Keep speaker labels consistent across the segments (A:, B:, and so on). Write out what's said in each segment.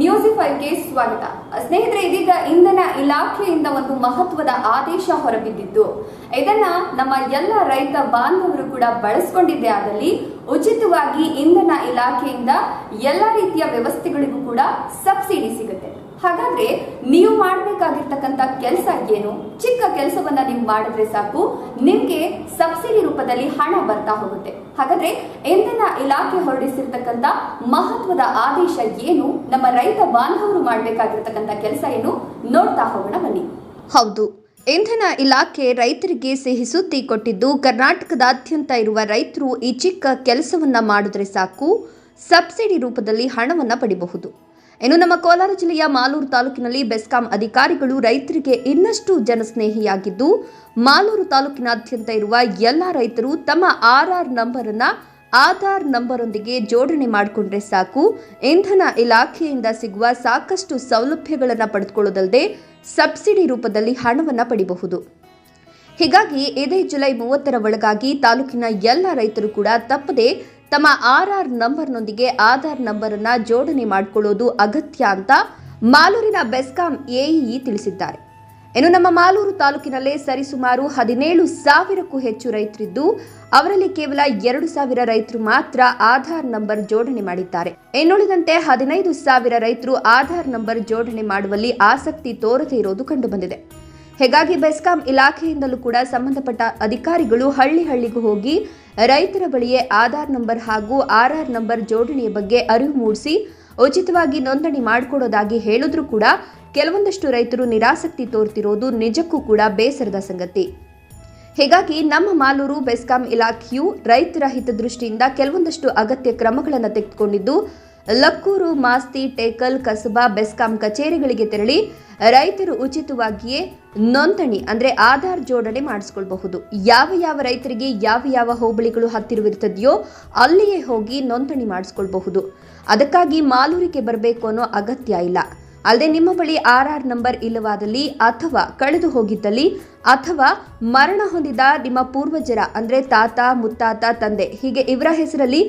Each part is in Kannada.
A: ನ್ಯೂಸಿಫೈವ್ಗೆ ಸ್ವಾಗತ. ಸ್ನೇಹಿತರೆ, ಇದೀಗ ಇಂಧನ ಇಲಾಖೆಯಿಂದ ಒಂದು ಮಹತ್ವದ ಆದೇಶ ಹೊರಬಿದ್ದಿದ್ದು. ಇದನ್ನ ನಮ್ಮ ಎಲ್ಲ ರೈತ ಬಾಂಧವರು ಕೂಡ ಬಳಸ್ಕೊಂಡಿದ್ದೆ ಆದಲ್ಲಿ, ಉಚಿತವಾಗಿ ಇಂಧನ ಇಲಾಖೆಯಿಂದ ಎಲ್ಲ ರೀತಿಯ ವ್ಯವಸ್ಥೆಗಳಿಗೂ ಕೂಡ ಸಬ್ಸಿಡಿ ಸಿಗುತ್ತೆ. ಹಾಗಾದ್ರೆ ನೀವು ಮಾಡಬೇಕಾಗಿರ್ತಕ್ಕಂಥ ಕೆಲಸ ಏನು? ಚಿಕ್ಕ ಕೆಲಸವನ್ನ ನೀವು ಮಾಡಿದ್ರೆ ಸಾಕು. ನಿಮ್ಗೆ ಸಬ್ಸಿಡಿ ರೂಪದಲ್ಲಿ ಹಣ ಬರ್ತಾ ಹೋಗುತ್ತೆ. ಹಾಗಾದ್ರೆ ಇಂಧನ ಇಲಾಖೆ ಹೊರಡಿಸಿರ್ತಕ್ಕಂಥ ಮಹತ್ವದ ಆದೇಶ ಏನು? ನಮ್ಮ ರೈತ ಬಾಂಧವರು ಮಾಡಬೇಕಾಗಿರ್ತಕ್ಕಂಥ ಕೆಲಸ ಏನು? ನೋಡ್ತಾ ಹೋಗೋಣ ಬನ್ನಿ.
B: ಹೌದು. ಇಂಧನ ಇಲಾಖೆ ರೈತರಿಗೆ ಸಿಹಿ ಸುದ್ದಿ ಕೊಟ್ಟಿದ್ದು, ಕರ್ನಾಟಕದಾದ್ಯಂತ ಇರುವ ರೈತರು ಈ ಚಿಕ್ಕ ಕೆಲಸವನ್ನ ಮಾಡಿದ್ರೆ ಸಾಕು. ಸಬ್ಸಿಡಿ ರೂಪದಲ್ಲಿ ಹಣವನ್ನ ಪಡಿಬಹುದು. ಇನ್ನು ನಮ್ಮ ಕೋಲಾರ ಜಿಲ್ಲೆಯ ಮಾಲೂರು ತಾಲೂಕಿನಲ್ಲಿ ಬೆಸ್ಕಾಂ ಅಧಿಕಾರಿಗಳು ರೈತರಿಗೆ ಇನ್ನಷ್ಟು ಜನಸ್ನೇಹಿಯಾಗಿದ್ದು, ಮಾಲೂರು ತಾಲೂಕಿನಾದ್ಯಂತ ಇರುವ ಎಲ್ಲ ರೈತರು ತಮ್ಮ ಆರ್ಆರ್ ನಂಬರ್ ಅನ್ನ ಆಧಾರ್ ನಂಬರೊಂದಿಗೆ ಜೋಡಣೆ ಮಾಡಿಕೊಂಡ್ರೆ ಸಾಕು. ಇಂಧನ ಇಲಾಖೆಯಿಂದ ಸಿಗುವ ಸಾಕಷ್ಟು ಸೌಲಭ್ಯಗಳನ್ನು ಪಡೆದುಕೊಳ್ಳೋದಲ್ಲದೆ ಸಬ್ಸಿಡಿ ರೂಪದಲ್ಲಿ ಹಣವನ್ನು ಪಡಿಬಹುದು. ಹೀಗಾಗಿ ಇದೇ ಜುಲೈ ಮೂವತ್ತರ ಒಳಗಾಗಿ ತಾಲೂಕಿನ ಎಲ್ಲ ರೈತರು ಕೂಡ ತಪ್ಪದೆ ತಮ್ಮ ಆರ್ ಆರ್ ನಂಬರ್ನೊಂದಿಗೆ ಆಧಾರ್ ನಂಬರ್ ಅನ್ನ ಜೋಡಣೆ ಮಾಡಿಕೊಳ್ಳೋದು ಅಗತ್ಯ ಅಂತ ಮಾಲೂರಿನ ಬೆಸ್ಕಾಂ ಎಇಇ ತಿಳಿಸಿದ್ದಾರೆ. ಇನ್ನು ನಮ್ಮ ಮಾಲೂರು ತಾಲೂಕಿನಲ್ಲೇ ಸರಿಸುಮಾರು ಹದಿನೇಳು ಸಾವಿರಕ್ಕೂ ಹೆಚ್ಚು ರೈತರಿದ್ದು, ಅವರಲ್ಲಿ ಕೇವಲ ಎರಡು ಸಾವಿರ ರೈತರು ಮಾತ್ರ ಆಧಾರ್ ನಂಬರ್ ಜೋಡಣೆ ಮಾಡಿದ್ದಾರೆ. ಇನ್ನುಳಿದಂತೆ ಹದಿನೈದು ಸಾವಿರ ರೈತರು ಆಧಾರ್ ನಂಬರ್ ಜೋಡಣೆ ಮಾಡುವಲ್ಲಿ ಆಸಕ್ತಿ ತೋರದೇ ಇರೋದು ಕಂಡುಬಂದಿದೆ. ಹೀಗಾಗಿ ಬೆಸ್ಕಾಂ ಇಲಾಖೆಯಿಂದಲೂ ಕೂಡ ಸಂಬಂಧಪಟ್ಟ ಅಧಿಕಾರಿಗಳು ಹಳ್ಳಿ ಹಳ್ಳಿಗೂ ಹೋಗಿ ರೈತರ ಬಳಿಯೇ ಆಧಾರ್ ನಂಬರ್ ಹಾಗೂ ಆರ್ಆರ್ ನಂಬರ್ ಜೋಡಣೆಯ ಬಗ್ಗೆ ಅರಿವು ಮೂಡಿಸಿ, ಉಚಿತವಾಗಿ ನೋಂದಣಿ ಮಾಡಿಕೊಡೋದಾಗಿ ಹೇಳಿದ್ರೂ ಕೂಡ ಕೆಲವೊಂದಷ್ಟು ರೈತರು ನಿರಾಸಕ್ತಿ ತೋರ್ತಿರೋದು ನಿಜಕ್ಕೂ ಕೂಡ ಬೇಸರದ ಸಂಗತಿ. ಹೀಗಾಗಿ ನಮ್ಮ ಮಾಲೂರು ಬೆಸ್ಕಾಂ ಇಲಾಖೆಯು ರೈತರ ಹಿತದೃಷ್ಟಿಯಿಂದ ಕೆಲವೊಂದಷ್ಟು ಅಗತ್ಯ ಕ್ರಮಗಳನ್ನು ತೆಗೆದುಕೊಂಡಿದ್ದು, ಲಕ್ಕೂರು, ಮಾಸ್ತಿ, ಟೇಕಲ್, ಕಸಬಾ, ಬೆಸ್ಕಾಂ ಕಚೇರಿಗಳಿಗೆ ತೆರಳಿ ರೈತರು ಉಚಿತವಾಗಿಯೇ ನೋಂದಣಿ, ಅಂದ್ರೆ ಆಧಾರ್ ಜೋಡಣೆ ಮಾಡಿಸ್ಕೊಳ್ಬಹುದು. ಯಾವ ಯಾವ ರೈತರಿಗೆ ಯಾವ ಯಾವ ಹೋಬಳಿಗಳು ಹತ್ತಿರವಿರ್ತದೆಯೋ ಅಲ್ಲಿಯೇ ಹೋಗಿ ನೋಂದಣಿ ಮಾಡಿಸ್ಕೊಳ್ಬಹುದು. ಅದಕ್ಕಾಗಿ ಮಾಲೂರಿಗೆ ಬರಬೇಕು ಅನ್ನೋ ಅಗತ್ಯ ಇಲ್ಲ. ಅಲ್ಲದೆ ನಿಮ್ಮ ಬಳಿ ಆರ್ ಆರ್ ನಂಬರ್ ಇಲ್ಲವಾದಲ್ಲಿ ಅಥವಾ ಕಳೆದು ಹೋಗಿದ್ದಲ್ಲಿ ಅಥವಾ ಮರಣ ಹೊಂದಿದ ನಿಮ್ಮ ಪೂರ್ವಜರ, ಅಂದ್ರೆ ತಾತ, ಮುತ್ತಾತ, ತಂದೆ, ಹೀಗೆ ಇವರ ಹೆಸರಲ್ಲಿ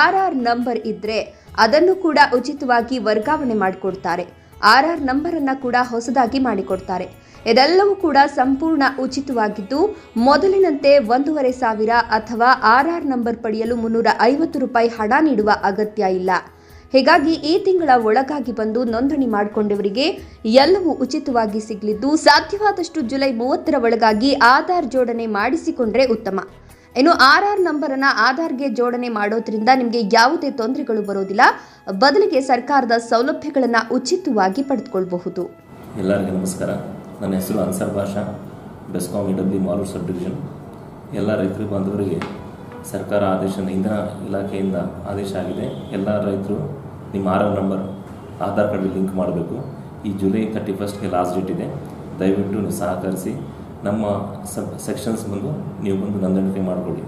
B: ಆರ್ ಆರ್ ನಂಬರ್ ಇದ್ದರೆ ಅದನ್ನು ಕೂಡ ಉಚಿತವಾಗಿ ವರ್ಗಾವಣೆ ಮಾಡಿಕೊಡ್ತಾರೆ. ಆರ್ ಆರ್ ನಂಬರನ್ನು ಕೂಡ ಹೊಸದಾಗಿ ಮಾಡಿಕೊಡ್ತಾರೆ. ಇದೆಲ್ಲವೂ ಕೂಡ ಸಂಪೂರ್ಣ ಉಚಿತವಾಗಿದ್ದು, ಮೊದಲಿನಂತೆ ಒಂದೂವರೆ ಸಾವಿರ ಅಥವಾ ಆರ್ ಆರ್ ನಂಬರ್ ಪಡೆಯಲು ಮುನ್ನೂರ ಐವತ್ತು ರೂಪಾಯಿ ಹಣ ನೀಡುವ ಅಗತ್ಯ ಇಲ್ಲ. ಹೀಗಾಗಿ ಈ ತಿಂಗಳ ಒಳಗಾಗಿ ಬಂದು ನೋಂದಣಿ ಮಾಡಿಕೊಂಡವರಿಗೆ ಎಲ್ಲವೂ ಉಚಿತವಾಗಿ ಸಿಗಲಿದ್ದು, ಸಾಧ್ಯವಾದಷ್ಟು ಜುಲೈ ಮೂವತ್ತರ ಒಳಗಾಗಿ ಆಧಾರ್ ಜೋಡಣೆ ಮಾಡಿಸಿಕೊಂಡ್ರೆ ಉತ್ತಮ. ಇನ್ನು ಆರ್ ಆರ್ ನಂಬರನ್ನು ಆಧಾರ್ಗೆ ಜೋಡಣೆ ಮಾಡೋದ್ರಿಂದ ನಿಮಗೆ ಯಾವುದೇ ತೊಂದರೆಗಳು ಬರೋದಿಲ್ಲ. ಬದಲಿಗೆ ಸರ್ಕಾರದ ಸೌಲಭ್ಯಗಳನ್ನು ಉಚಿತವಾಗಿ ಪಡೆದುಕೊಳ್ಳಬಹುದು
C: ಎಲ್ಲರಿಗೂ ನಮಸ್ಕಾರ. ನನ್ನ ಹೆಸರು ಅನ್ಸರ್ ಭಾಷಾ. ಬೆಸ್ಕಾಂ ಇಡಬ್ಲಿ ಮಾಲೂರು ಸಬ್ ಡಿವಿಷನ್. ಎಲ್ಲ ರೈತರು ಬಂದವರಿಗೆ ಸರ್ಕಾರ ಆದೇಶ ಇಂಧನ ಇಲಾಖೆಯಿಂದ ಆದೇಶ ಆಗಿದೆ. ಎಲ್ಲ ರೈತರು ನಿಮ್ಮ ಆರ್ ಆರ್ ನಂಬರ್, ಆಧಾರ್ ಕಾರ್ಡ್ಗೆ ಲಿಂಕ್ ಮಾಡಬೇಕು. ಈ ಜುಲೈ ಥರ್ಟಿ ಫಸ್ಟ್ಗೆ ಲಾಸ್ಟ್ ಡೇಟ್ ಇದೆ. ದಯವಿಟ್ಟು ನೀವು ಸಹಕರಿಸಿ. ನಮ್ಮ ಸೆಕ್ಷನ್ಸ್ ಬಂದು ನೀವು ಬಂದು ನೋಂದಣಿ ಮಾಡಿಕೊಳ್ಳಿ.